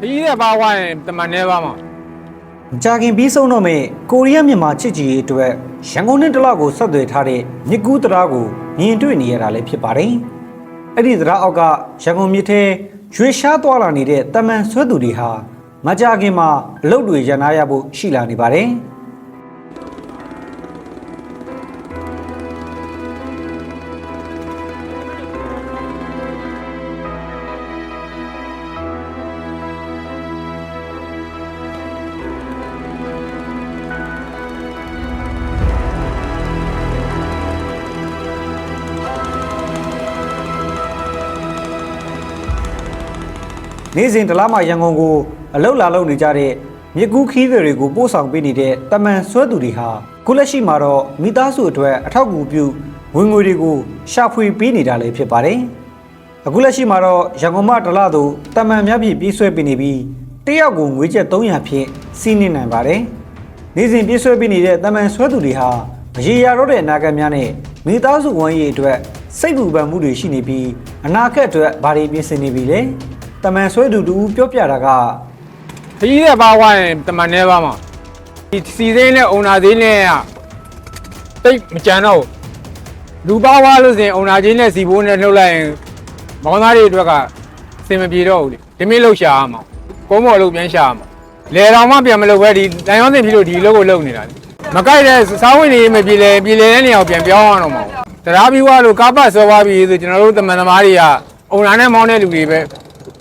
ဒီတဲ့ပါဝိုင်းတမန်နေပါမှာမကြခင်ပြီးဆုံးတော့မယ့်ကိုရီးယားမြန်မာချစ်ကြည်ရေးအတွက်ရန်ကုန်နဲ့တလောက်ကိုဆက်သွယ်ထားတဲ့မြစ်ကူးတရားကိုမြင်တွေ့နေရတာလည်းဖြစ်ပါတယ်။အဲ့ဒီတရားအောက်ကရန်ကုန်မြစ်ထဲရွေရှားသွားလာနေတဲ့တမန်ဆွဲသူတွေဟာမကြခင်မှာအလုပ်တွေရန်နာရဖို့ရှိလာနေပါတယ်။ နေ့စဉ်တလားမှရန်ကုန်ကိုအလုတ်လာလုပ်နေကြတဲ့မြစ်ကူးခီးသည်တွေကိုပို့ဆောင်ပေးနေတဲ့တမန်ဆွဲသူတွေဟာခုလက်ရှိမှာတော့မိသားစုအတွက်အထောက်အကူပြုဝင်ငွေတွေကိုရှာဖွေပေးနေတာလည်းဖြစ်ပါတယ်။အခုလက်ရှိမှာတော့ရန်ကုန်မှတလားသို့တမန်များဖြင့်ပြေးဆွဲပေးနေပြီးတယောက်ကိုငွေကျပ်300ဖြင့်စီးနှင်းနိုင်ပါတယ်။နေ့စဉ်ပြေးဆွဲပေးနေတဲ့တမန်ဆွဲသူတွေဟာမရေရာတော့တဲ့အနာဂတ်များနဲ့မိသားစုဝန်ရေးအတွက်စိတ်ပူပန်မှုတွေရှိနေပြီးအနာဂတ်အတွက်ဘာတွေပြင်ဆင်နေပြီလဲ။ တမန်ဆွဲသူတူပြောပြတာကဒီတဲ့ပါဝိုင်းတမန်နေပါမှာဒီစီစိမ့်နဲ့အုံနာသေးနဲ့ကတိတ်မကြမ်းတော့ဘူးလူပါဝါလို့ဆိုရင်အုံနာချင်းနဲ့စီဘိုးနဲ့နှုတ်လိုက်ရင်မောင်သားတွေအတွက်ကစင်မပြေတော့ဘူးလေဒီမင်းလှုပ်ရှားရမှာကုန်းမော်လှုပ်ပြန်ရှာရမှာလေတော်မှပြန်မလုပ်ပဲဒီတန်ရောင်းစင်ဖြစ်လို့ဒီလုပ်ကိုလုပ်နေတာလေမကြိုက်တဲ့စားဝင်နေမပြေလဲပြေလဲတဲ့နေရာကိုပြန်ပြောင်းအောင်တော့မှာတရားပြီးွားလို့ကားပတ်ဆောသွားပြီဆိုကျွန်တော်တို့တမန်သမားတွေကအုံနာနဲ့မောင်းတဲ့လူတွေပဲ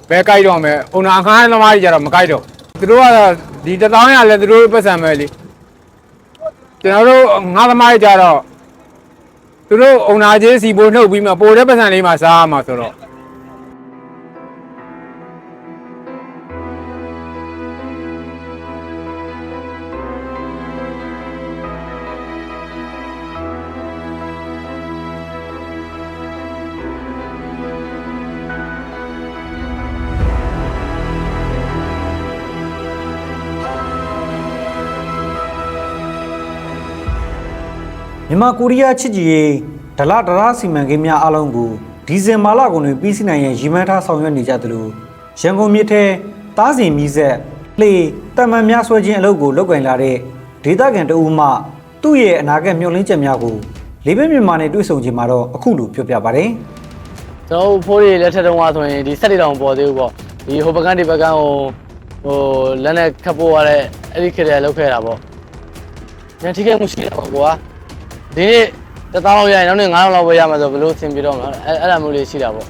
ဘဲကြိုက်တော့မယ်အုံနာအခန်းသမားတွေကြတော့မကြိုက်တော့သူတို့ကတော့ဒီတသောင်းရလဲသူတို့ပတ်စံပဲလေကျွန်တော်တို့ငါးသမားတွေကြတော့သူတို့အုံနာချင်းစီပိုးနှုတ်ပြီးမှပိုတဲ့ပတ်စံလေးမှစားရမှာဆိုတော့ မြန်မာကိုရီးယားချစ်ကြည်ရေးဒလဒရာစီမံကိန်းများအလုံးကိုဒီဇင်ဘာလကုန်တွင်ပြီးစီးနိုင်ရန်ရည်မှန်းထားဆောင်ရွက်နေကြသလိုရန်ကုန်မြစ်ထဲတားစီမီးဆက်လှေတမန်များဆွဲခြင်းအလုပ်ကိုလုပ်ကင်လာတဲ့ဒေသခံတအူးမှသူ့ရဲ့အနာဂတ်မျှော်လင့်ချက်များကိုလေးဘင်းမြန်မာနဲ့တွေ့ဆုံခြင်းမှာတော့အခုလိုပြောပြပါဗျ။ကျွန်တော်တို့ဖိုးတွေလက်ထက်တုန်းကဆိုရင်ဒီစက်တွေတောင်ပေါ်သေးဘူးပေါ့ဒီဟိုဘက်ကန်ဒီဘက်ကန်ဟိုဟိုလက်နဲ့ခတ်ပိုးရတဲ့အဲ့ဒီခေတ်တည်းလောက်ခဲ့တာပေါ့ညထိခဲ့မှုရှိတာပေါ့ကွာ ဒီနေ့တစ်သောင်းလောက်ရရင်နောက်နေ့9000လောက်ပဲရမှာဆိုဘယ်လိုအဆင်ပြေတော့မလဲအဲ့အဲ့လိုမျိုးလေးရှိတာပေါ့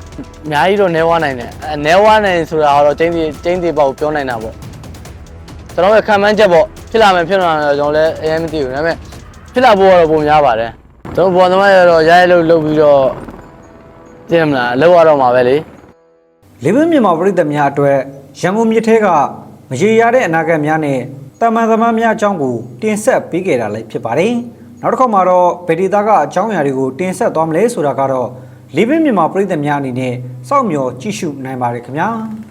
အများကြီးတော့နဲဝါနိုင်တယ်အဲနဲဝါနိုင်ဆိုတာကတော့ကျင်းစီကျင်းစီပေါ့ပြောနိုင်တာပေါ့ကျွန်တော်ရဲ့ခံမှန်းချက်ပေါ့ဖြစ်လာမယ်ဖြစ်လာမယ်ကျွန်တော်လည်းအရင်မသိဘူးဒါပေမဲ့ဖြစ်လာဖို့ကတော့ပုံများပါတယ်ကျွန်တော်ဘောသမားရတော့ရိုင်းလို့လုပ်ပြီးတော့သိမလားလောက်ရတော့မှာပဲလေလေးဘင်းမြန်မာပြည်သက်များအတွက်ရန်ကုန်မြစ်ထဲကမရေရာတဲ့အနာဂတ်များနဲ့တမန်သမားများအကြောင်းကိုတင်ဆက်ပေးခဲ့တာလည်းဖြစ်ပါတယ်။ နောက်တစ်ခါမှာတော့ဗေဒီတာကအကြောင်းအရာတွေကိုတင်ဆက်သွားမလဲဆိုတာကတော့လေးဘင်းမြန်မာပြည်သက်များအနေနဲ့စောင့်မျှော်ကြည့်ရှုနိုင်ပါတယ်ခင်ဗျာ။